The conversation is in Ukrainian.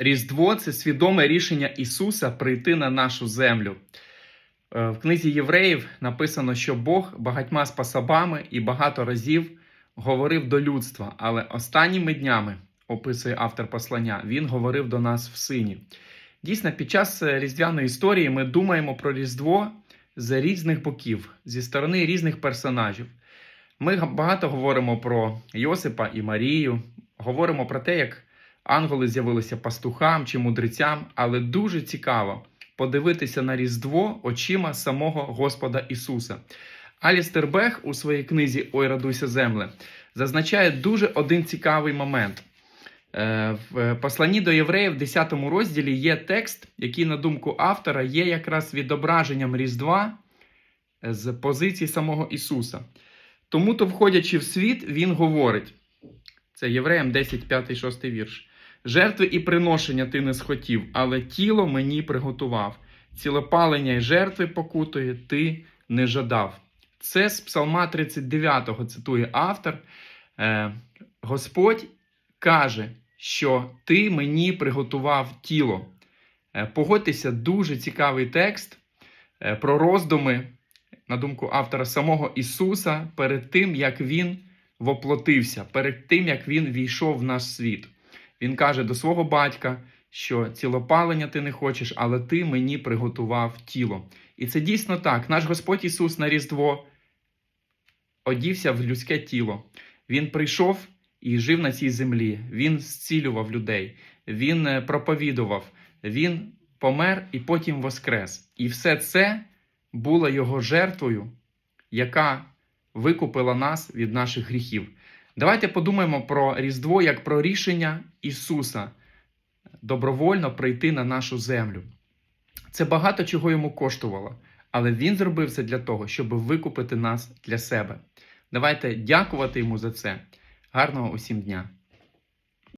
Різдво це свідоме рішення Ісуса прийти на нашу землю. Е, В книзі євреїв написано, що Бог багатьма способами і багато разів говорив до людства, але останніми днями, описує автор послання, він говорив до нас в сині. Дійсно, під час е, різдвяної історії ми думаємо про Різдво з різних боків, зі сторони різних персонажів. Ми багато говоримо про Йосипа і Марію, говоримо про те, як ангели з'явилися пастухам чи мудрецям, але дуже цікаво подивитися на Різдво очима самого Господа Ісуса. Алістер Бех у своїй книзі Ой, радуйся, земле зазначає дуже один цікавий момент. Е, В посланні до євреїв, в 10 розділі, є текст, який, на думку автора, є якраз відображенням Різдва е, з позиції самого Ісуса. Тому то, входячи в світ, він говорить: це Євреям 10, 5, 6 вірш. Жертви і приношення ти не схотів, але тіло мені приготував. Цілопалення й жертви покутої ти не жадав. Це з Псалма 39 цитує автор. Е, Господь каже, що ти мені приготував тіло. Е, Погодьтеся, дуже цікавий текст е, про роздуми, на думку автора самого Ісуса, перед тим, як Він воплотився, перед тим, як Він війшов в наш світ. Він каже до свого батька, що цілопалення ти не хочеш, але ти мені приготував тіло. І це дійсно так. Наш Господь Ісус на Різдво одівся в людське тіло. Він прийшов і жив на цій землі. Він зцілював людей, він е, проповідував, він помер і потім воскрес. І все це було його жертвою, яка викупила нас від наших гріхів. Давайте подумаємо про Різдво як про рішення Ісуса добровольно прийти на нашу землю. Це багато чого йому коштувало, але Він зробив це для того, щоб викупити нас для себе. Давайте дякувати йому за це. Гарного усім дня!